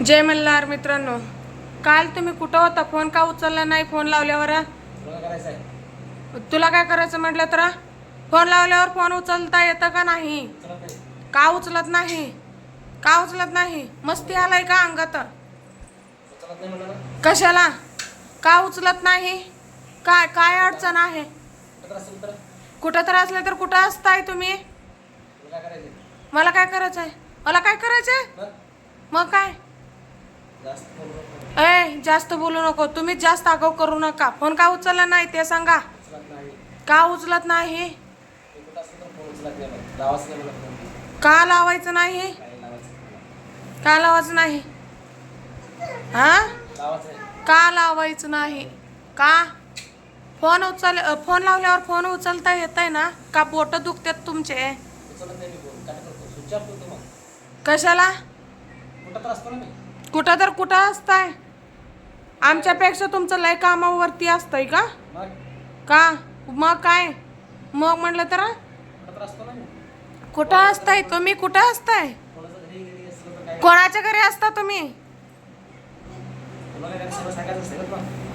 जय मल्हार मित्रांनो. काल तुम्ही कुठं होता? फोन का उचलला नाही? फोन लावल्यावर? तुला काय करायचं म्हटलं तर? फोन लावल्यावर फोन उचलता येतं का नाही? का उचलत नाही? का उचलत नाही? मस्ती आलाय का अंगात? कशाला? का उचलत नाही? काय काय अडचण आहे? कुठं तर असलं तर कुठं असताय तुम्ही? मला काय करायचं मला काय करायचंय? मला काय करायचंय? मग मग काय? ए जास्त बोलू नको. तुम्हीच जास्त आगाऊ करू नका. फोन का उचलला नाही ते सांगा. का उचलत नाही? का लावायचं नाही? का लावायचं नाही? हा? का लावायचं नाही? का? फोन उचल फोन लावल्यावर फोन उचलता येत आहे ना? का बोट दुखतात तुमचे? कशाला? कुठं तर कुठं असताय? आमच्यापेक्षा तुमचं लय कामावरती असतंय का? का? मग काय? मग म्हटलं तर? कुठं असताय तुम्ही? कुठं असताय? कोणाच्या घरी असता तुम्ही?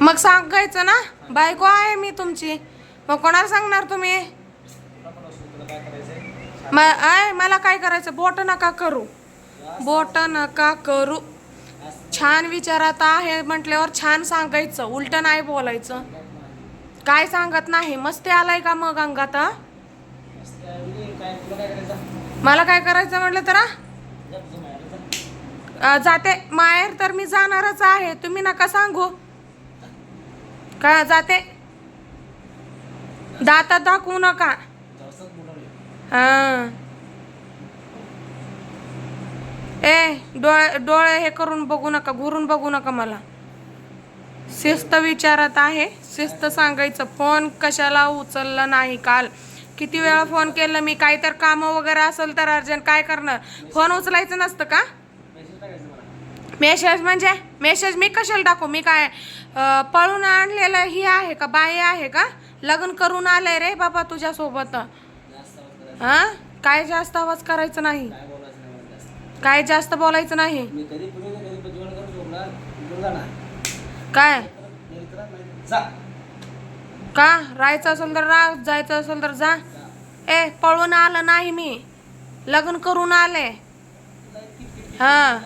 मग सांगायचं ना. बायको आहे मी तुमची. मग कोणाला सांगणार तुम्ही? आय मला काय करायचं? बोट नका करू. बोट नका करू. छान विचारात आहे म्हटल्यावर छान सांगायचं उलट नाही बोलायचं. काय सांगत नाही मस्ती आलाय का मग अंगात मला काय करायचं म्हटलं तर जाते. माहेर तर मी जाणारच आहे. तुम्ही नका सांगू. का जाते. दातात दाखवू नका. हां हा. ए डोळे डोळे हे करून बघू नका घुरून बघू नका मला. शिस्त विचारत आहे शिस्त सांगायचं फोन कशाला उचलला नाही काल? किती वेळा फोन केलं मी? काही तर कामं वगैरे असेल तर अर्जंट काय करणार? फोन उचलायचं नसतं का? मेसेज म्हणजे? मेसेज मी कशाला टाकू? मी काय पळून आणलेलं ही आहे का? बाई आहे का? लग्न करून आलंय रे बाबा तुझ्यासोबत. हां? काय जास्त आवाज करायचं नाही. काय जास्त बोलायचं नाही. मी कधी पुढे कधी करून झोपणार काय? नाही तर नाही जा. का? राहायचं असेल तर राह जायचं असेल तर जा. ए पळून आलं नाही मी. लग्न करून आले. हा.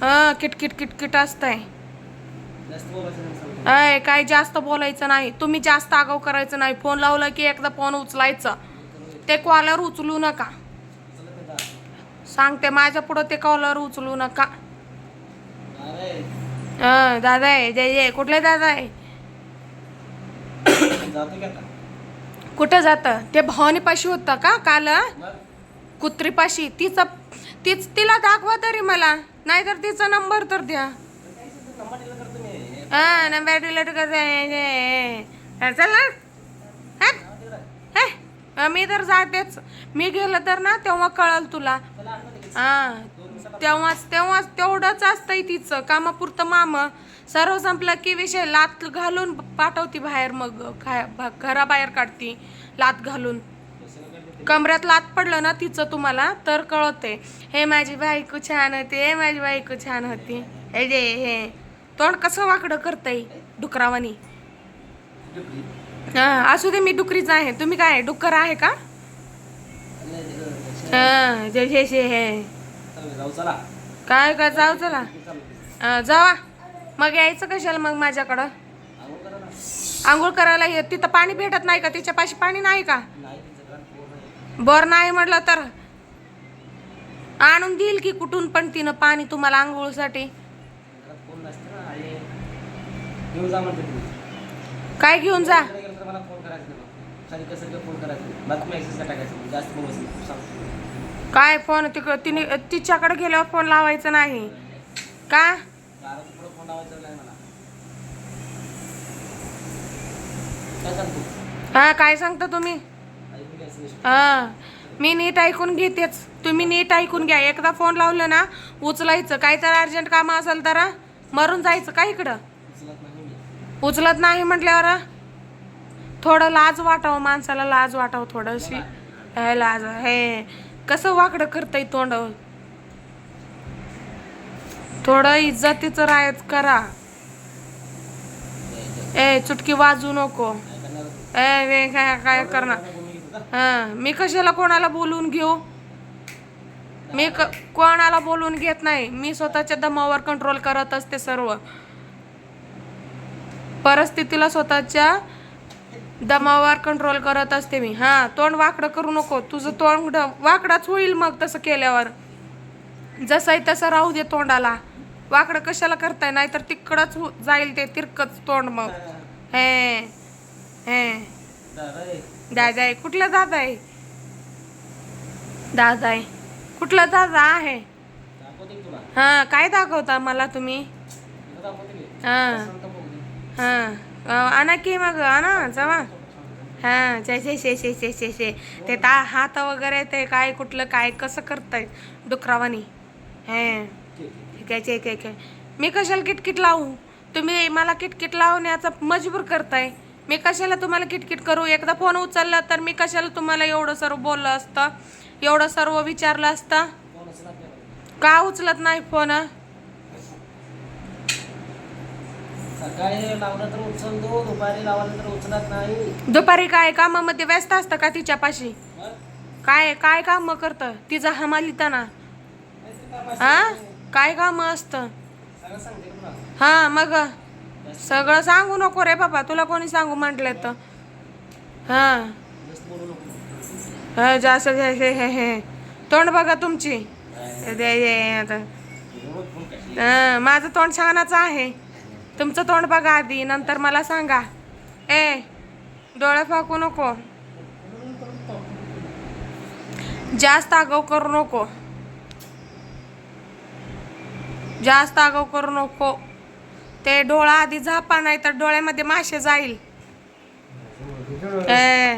हा किटकिट किटकिट असतंय. जास्त बोलायचं नाही सांगतो. अय काय जास्त बोलायचं नाही. तुम्ही जास्त आगाव करायचं नाही. फोन लावला की एकदा फोन उचलायचं. ते कॉलर उचलू नका. सांगते माझ्या पुढं ते कॉलर उचलू नका. हं, दादा आहे जय जय. कुठले दादा आहे? कुठं जातं? ते भवानीपाशी होतं का काल? कुत्रीपाशी. तिचं तीच तिला दाखवा तरी मला. नाहीतर तिचा नंबर तर द्या. हा नंबर डिलीट कर चल. ना. मी तर जातेच. मी गेलं तर ना तेव्हा कळल तुला. हा. तेव्हाच तेव्हाच तेवढंच असतंय तिचं. कामापुरतं माम. सर्व संपलं की विषय लात घालून पाठवती बाहेर मग. घराबाहेर काढती लात घालून. कमऱ्यात लात पडलं ना तिचं तुम्हाला तर कळते. हे माझी बायको छान होती हे माझी बायको छान होती. हे जे हे. तोंड कसं वाकडं करतय डुकरावानी? हा असू दे मी डुकरीच आहे. तुम्ही काय डुक्कर आहे का? हा हे काय काय जाऊ चला. जावा. मग यायचं कशाला मग माझ्याकडं? आंघोळ करायला ये तिथं पाणी भेटत नाही का? तिच्यापाशी पाणी नाही का. बर नाही म्हटलं तर. आणून देईल की कुठून पण तिनं पाणी तुम्हाला आंघोळीसाठी. काय घेऊन जा? तर मला फोन करायचा नाही फोन करायचा. बाकी टाकायचं. जास्त बोलायचं नाही. सांगतो. काय फोन तिकडं तिने तिच्याकडे गेल्यावर फोन लावायचं नाही. का? पुढं फोन लावायचा नाही मला. काय सांगतो? हा काय सांगता तुम्ही. हा. मी नीट ऐकून घेतेच. तुम्ही नीट ऐकून घ्या. एकदा फोन लावलं ना उचलायचं. काय तर अर्जंट काम असेल तर मरून जायचं का इकडं? उचलत नाही मी. उचलत नाही म्हटल्यावर? थोडं लाज वाटावं माणसाला लाज वाटावं थोडंशी. हे लाज हे कसं वाकडं करतंय तोंड? थोडं इज्जतीचं रायत करा. ए चुटकी वाजू नको. ए वे काय काय करणार? हां मी कशाला कोणाला बोलून घेऊ? मी क कोणाला बोलून घेत नाही. मी स्वतःच्या दमावर कंट्रोल करत असते सर्व. परिस्थितीला स्वतःच्या दमावर कंट्रोल करत असते मी. हा तोंड वाकडं करू नको. तुझं तोंड वाकडाच होईल मग तसं केल्यावर. जसं आहे तसं राहू दे तोंडाला. वाकडं कशाला करताय? नाहीतर तिकडच हो- जाईल ते तिरकच तोंड मग. हे हे. दादा आहे कुठला दादा आहे दादा आहे कुठला दादा आहे? हां हा काय दाखवता मला तुम्ही? हां हां हा हा. आणा की मग आणा जावा. हां जय जय शे शे शे शे शे ते ता हात वगैरे ते काय कुठलं काय कसं करताय डुकरावानी? हे. ठीक, ठीक. मी कशाला किटकिट लावू? तुम्ही मला किटकिट लावण्याचा मजबूर करताय. मी कशाला तुम्हाला किटकिट करू? एकदा फोन उचलला तर मी कशाला तुम्हाला एवढं सर्व बोललं असतं? एवढं सर्व विचारलं असतं? का उचलत नाही फोन? सकाळी लावलं तर उचलतो दुपारी लावलं तर उचलत नाही. दुपारी काय कामामध्ये व्यस्त असतं का तिच्यापाशी? काय काय काम करतं? तिचा हमालिताना. हा? काय काम असतं? हा मग सगळं सांगू नको रे बाबा. तुला कोणी सांगू म्हटलं तर? हा. जास्त हा, जास्त हे हे तोंड बघा तुमची. हा, माझं तोंड छानच आहे. तुमचं तोंड बघा आधी नंतर मला सांगा. ए डोळे फाकू नको. जास्त आगाव करू नको. जास्त आगाव करू नको. ते डोळा आधी झापा नाही तर डोळ्यामध्ये मासे जाईल. ए